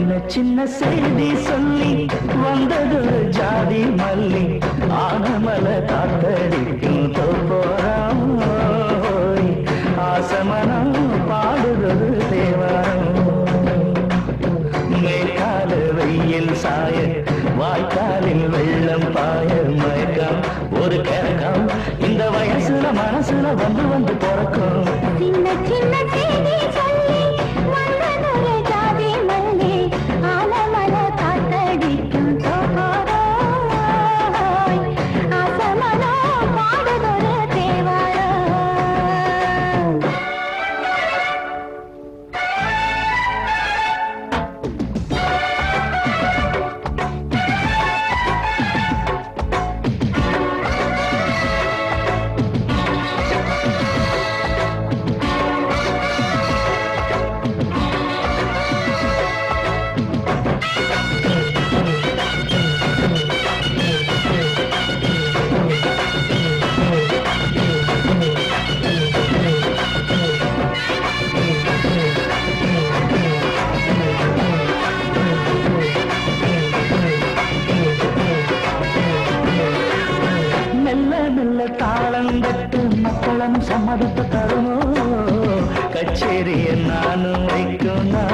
வாயில சின்ன செய்தி சொல்லி வந்தது ஜாதி மல்லி. ஆனமல தாத்தடிக்கும் தோப்போராம் ஆசமனம் பாடுறது தேவாரம். மேற்கால வெயில் சாய வாய்க்காலில் வெள்ளம் பாய மயக்கம். ஒரு கரகம் இந்த வயசுல மனசுல வந்து வந்து பிறக்கும். சின்ன சின்ன জানো একটু না।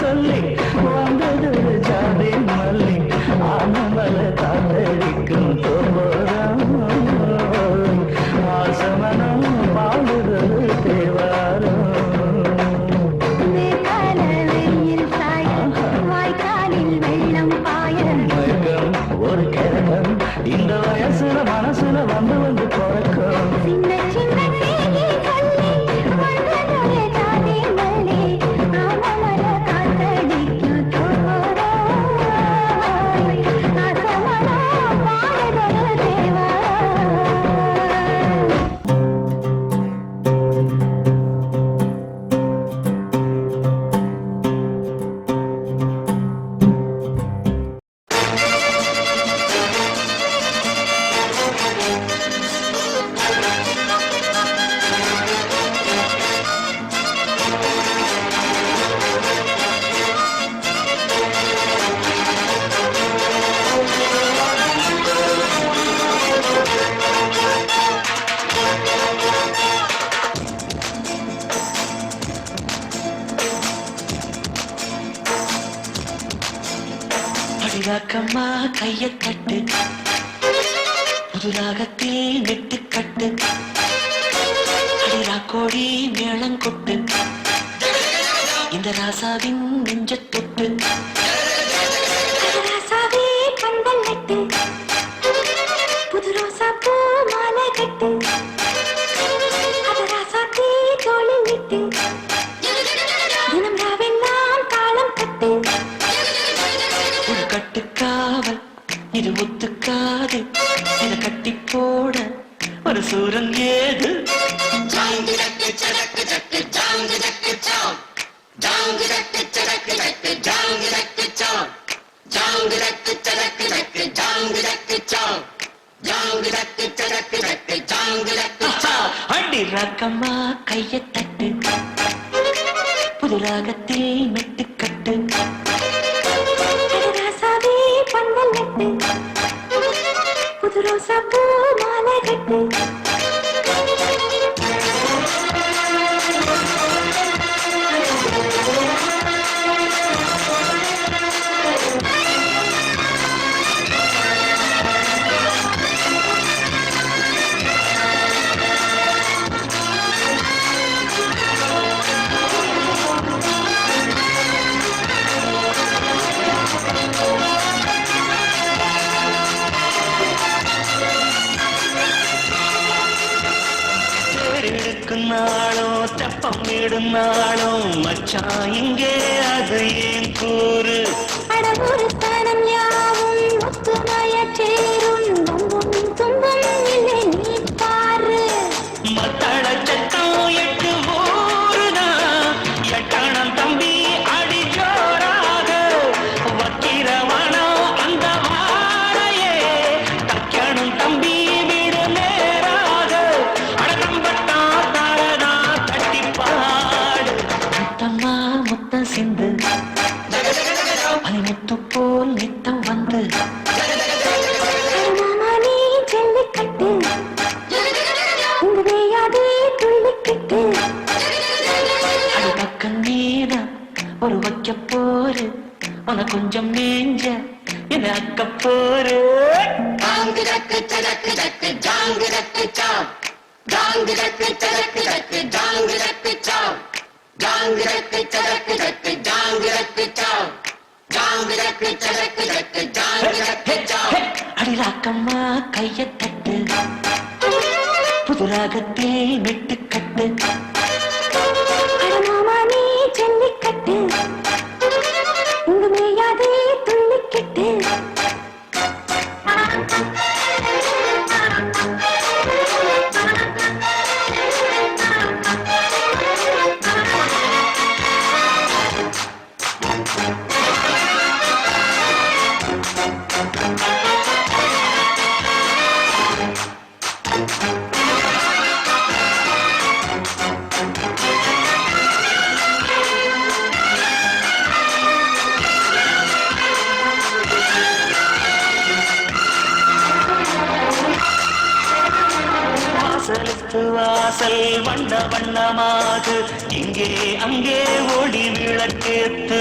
森林。பழக்கமா கைய கட்டு. புதுராகத்தில் நெட்டு கட்டு. அடிரா கோடி மேளங்கொட்டு இந்த ராசாவின் நெஞ்ச தொட்டு. அடி ராக்கம்மா கையை தட்டு. புது ராகத்தில் மெட்டுக்கட்டு. கொஞ்சம் மேஞ்ச என்ன அக்க போரு அடி ராக்கம்மா கைய தட்டு. புது ராகத்தில் மெட்டுக்கட்டு வாசல் வண்ண வண்ணமாக இங்கே அங்கே ஒளி விளக்கேத்து.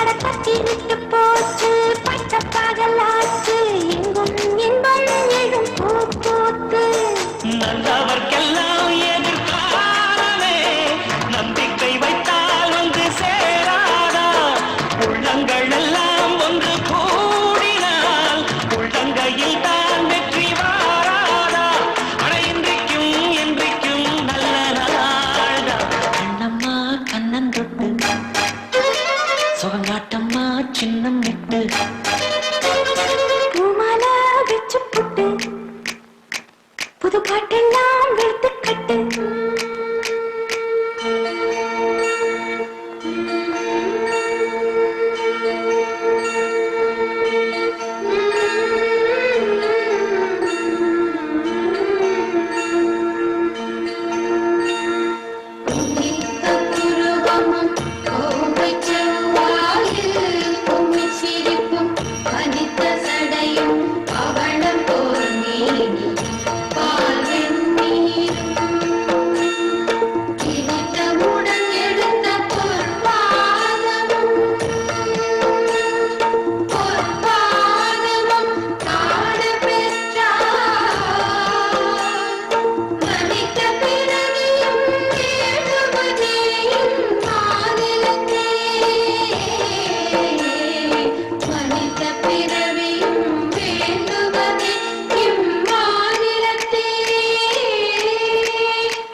அடப்பட்டி விட்டு போச்சு பட்ட பகலாச்சு எங்கும் எழும் பூ பூத்து. நல்லவர்க்கெல்லாம்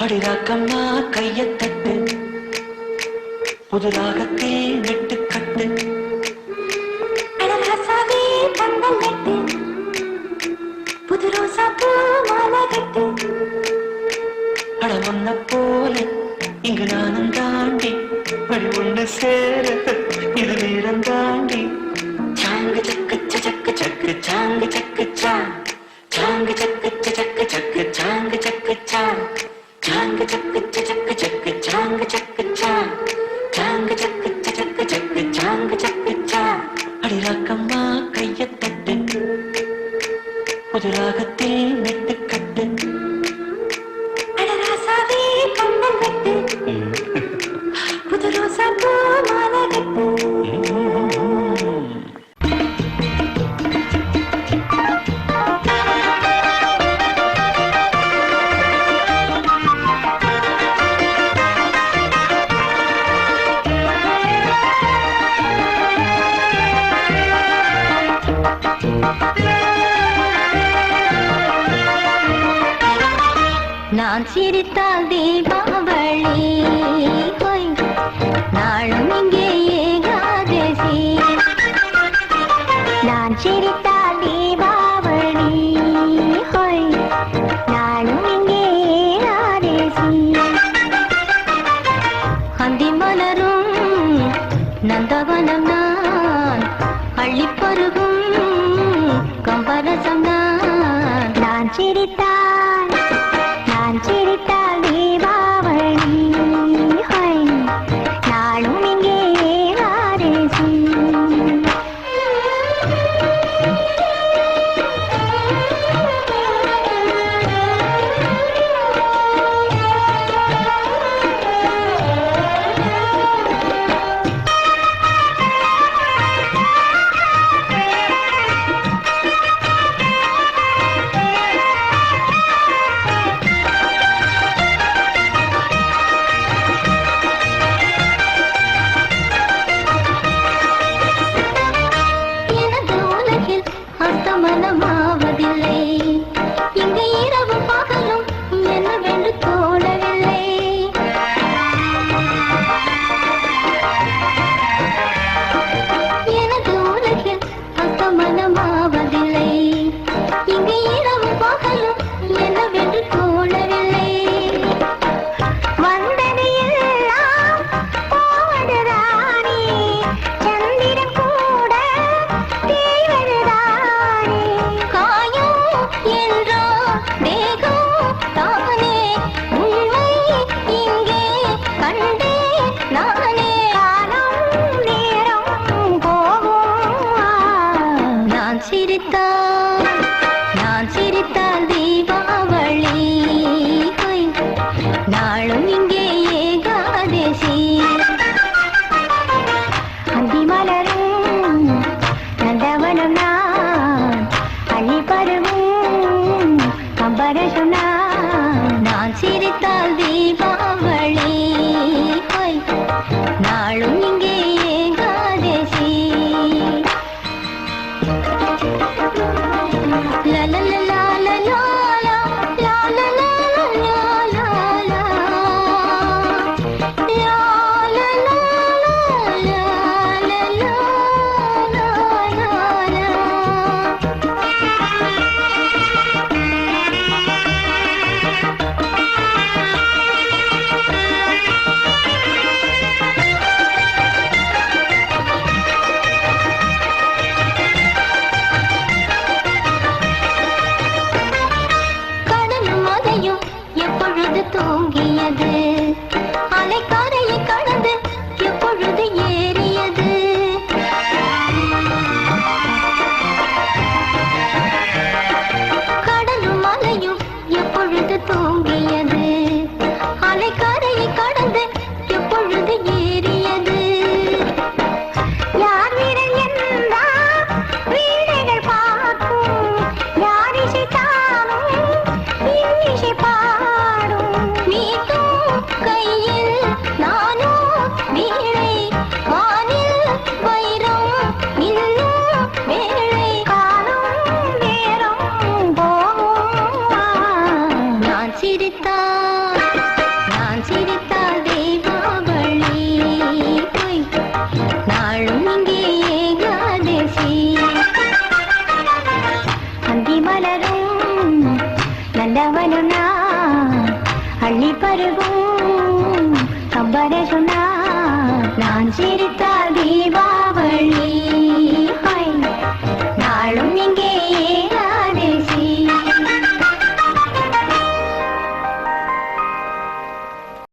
அடிராக்கம்மா கையத்தட்டு புதுராகத்தில் வெட்டுக்கட்டு புது ரோசா பூ மாலை கட்டு. அட ஒன்ன போல இங்கு நானும் தாண்டி வழி ஒன்று சேர இது நேரம் தான். Time to নাচের তালে